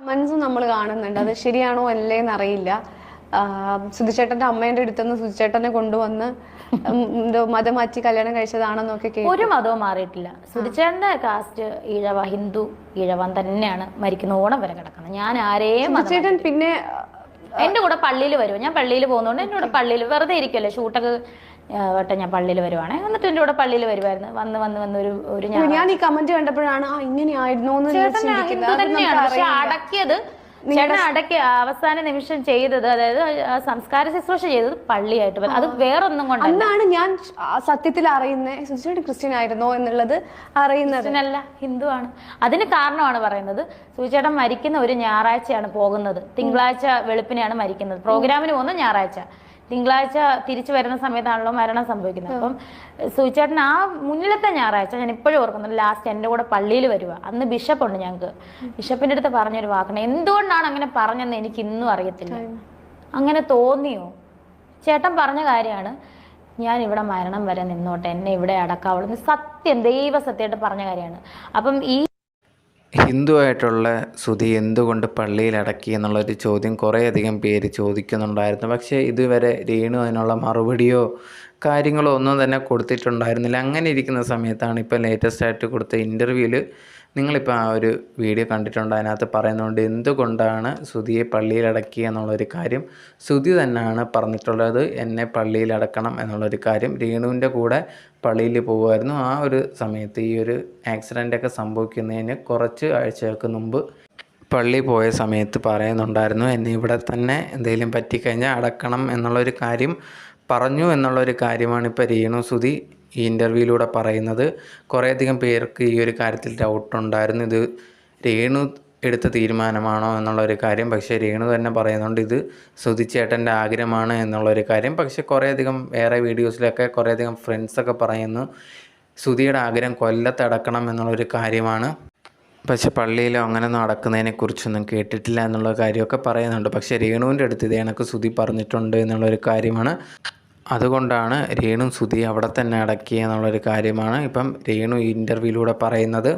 കമന്റ്സും നമ്മൾ കാണുന്നുണ്ട്. അത് ശരിയാണോ അല്ലേ എന്നറിയില്ല സുധിച്ചേട്ടന്റെ അമ്മേന്റെ അടുത്തുനിന്ന് സുധിച്ചേട്ടനെ കൊണ്ടുവന്ന് എന്തോ മതം മാറ്റി കല്യാണം കഴിച്ചതാണെന്നൊക്കെ ഒരു മതവും മാറിയിട്ടില്ല. സുധിച്ചേട്ടന്റെ കാസ്റ്റ് ഈഴവ ഹിന്ദു ഈഴവൻ തന്നെയാണ് മരിക്കുന്ന ഓണം വരെ കിടക്കുന്നത്. ഞാൻ ആരെയും സുധിച്ചേട്ടൻ പിന്നെ എന്റെ കൂടെ പള്ളിയിൽ വരും ഞാൻ പള്ളിയിൽ പോകുന്നതുകൊണ്ട് എന്റെ കൂടെ പള്ളിയിൽ വെറുതെ ഇരിക്കല്ലേ ഷൂട്ടൊക്കെ വട്ടം ഞാൻ പള്ളിയിൽ വരുവാണേ. എന്നിട്ട് എന്റെ കൂടെ പള്ളിയിൽ വരുമായിരുന്നു വന്ന് വന്ന് വന്ന് ഒരു ഒരു ഞാൻ ഈ കമന്റ് കണ്ടപ്പോഴാണ് ആ ഇങ്ങനെയായിരുന്നോ തന്നെയാണ്. പക്ഷെ അടക്കിയത് ചേട്ടൻ അടക്കി അവസാന നിമിഷം ചെയ്തത് അതായത് സംസ്കാര ശുശ്രൂഷ ചെയ്തത് പള്ളിയായിട്ട്. അത് വേറൊന്നും കൊണ്ട് അന്നാണ് ഞാൻ സത്യത്തിൽ അറിയുന്നത് ക്രിസ്ത്യൻ ആയിരുന്നോ എന്നുള്ളത് അറിയുന്നത്. ഹിന്ദു ആണ്. അതിന് കാരണമാണ് പറയുന്നത് സുചേട്ടൻ മരിക്കുന്ന ഒരു ഞായറാഴ്ചയാണ് പോകുന്നത്. തിങ്കളാഴ്ച വെളുപ്പിനെയാണ് മരിക്കുന്നത്. പ്രോഗ്രാമിന് പോകുന്ന ഞായറാഴ്ച. തിങ്കളാഴ്ച തിരിച്ചു വരുന്ന സമയത്താണല്ലോ മരണം സംഭവിക്കുന്നത്. അപ്പം സൂചേട്ടൻ ആ മുന്നിലത്തെ ഞായറാഴ്ച ഞാൻ ഇപ്പോഴും ഓർക്കുന്നുണ്ട് ലാസ്റ്റ് എന്റെ കൂടെ പള്ളിയിൽ വരിക അന്ന് ബിഷപ്പ് ബിഷപ്പുണ്ട് ഞങ്ങൾക്ക് ബിഷപ്പിന്റെ അടുത്ത് പറഞ്ഞൊരു വാക്കണം എന്തുകൊണ്ടാണ് അങ്ങനെ പറഞ്ഞതെന്ന് എനിക്ക് ഇന്നും അറിയത്തില്ല. അങ്ങനെ തോന്നിയോ? ചേട്ടൻ പറഞ്ഞ കാര്യമാണ് ഞാൻ ഇവിടെ മരണം വരെ നിന്നോട്ടെ എന്നെ ഇവിടെ അടക്കാവുള്ളൂ. സത്യം ദൈവ സത്യമായിട്ട് പറഞ്ഞ കാര്യമാണ്. അപ്പം ഈ ഹിന്ദുവായിട്ടുള്ള സുധി എന്തുകൊണ്ട് പള്ളിയിൽ അടക്കി എന്നുള്ളൊരു ചോദ്യം കുറേയധികം പേര് ചോദിക്കുന്നുണ്ടായിരുന്നു. പക്ഷേ ഇതുവരെ രേണു അതിനുള്ള മറുപടിയോ കാര്യങ്ങളോ ഒന്നും തന്നെ കൊടുത്തിട്ടുണ്ടായിരുന്നില്ല. അങ്ങനെ ഇരിക്കുന്ന സമയത്താണ് ഇപ്പോൾ ലേറ്റസ്റ്റ് ആയിട്ട് കൊടുത്ത ഇന്റർവ്യൂവിൽ നിങ്ങളിപ്പോൾ ആ ഒരു വീഡിയോ കണ്ടിട്ടുണ്ട്. അതിനകത്ത് പറയുന്നുണ്ട് എന്തുകൊണ്ടാണ് സുധിയെ പള്ളിയിൽ എന്നുള്ളൊരു കാര്യം സുധി തന്നെയാണ് പറഞ്ഞിട്ടുള്ളത്. എന്നെ പള്ളിയിൽ അടക്കണം എന്നുള്ളൊരു കാര്യം രേണുവിന്റെ കൂടെ പള്ളിയിൽ പോകുമായിരുന്നു ആ ഒരു സമയത്ത് ഈ ഒരു ആക്സിഡന്റൊക്കെ സംഭവിക്കുന്നതിന് കുറച്ച് ആഴ്ചകൾക്ക് മുമ്പ് പള്ളി പോയ സമയത്ത് പറയുന്നുണ്ടായിരുന്നു എന്നെ ഇവിടെ തന്നെ എന്തെങ്കിലും പറ്റിക്കഴിഞ്ഞാൽ അടക്കണം എന്നുള്ളൊരു കാര്യം പറഞ്ഞു എന്നുള്ളൊരു കാര്യമാണ് ഇപ്പോൾ രീണു സുധി ഈ ഇന്റർവ്യൂവിലൂടെ പറയുന്നത്. കുറേയധികം പേർക്ക് ഈ ഒരു കാര്യത്തിൽ ഡൗട്ട് ഉണ്ടായിരുന്നു. ഇത് രേണു എടുത്ത തീരുമാനമാണോ എന്നുള്ളൊരു കാര്യം പക്ഷേ രേണു തന്നെ പറയുന്നുണ്ട് ഇത് സുധിച്ചേട്ടന്റെ ആഗ്രഹമാണ് എന്നുള്ളൊരു കാര്യം. പക്ഷേ കുറേയധികം വേറെ വീഡിയോസിലൊക്കെ കുറേയധികം ഫ്രണ്ട്സൊക്കെ പറയുന്നു സുധിയുടെ ആഗ്രഹം കൊല്ലത്തടക്കണം എന്നുള്ളൊരു കാര്യമാണ്. പക്ഷെ പള്ളിയിലോ അങ്ങനെ നടക്കുന്നതിനെ കുറിച്ചൊന്നും കേട്ടിട്ടില്ല എന്നുള്ള കാര്യമൊക്കെ പറയുന്നുണ്ട്. പക്ഷേ രേണുവിന്റെ അടുത്ത് ഇത് കണക്ക് സുധി പറഞ്ഞിട്ടുണ്ട് എന്നുള്ളൊരു കാര്യമാണ്. അതുകൊണ്ടാണ് രേണു സുധി അവിടെ തന്നെ അടക്കി എന്നുള്ളൊരു കാര്യമാണ് ഇപ്പം രേണു ഈ പറയുന്നത്.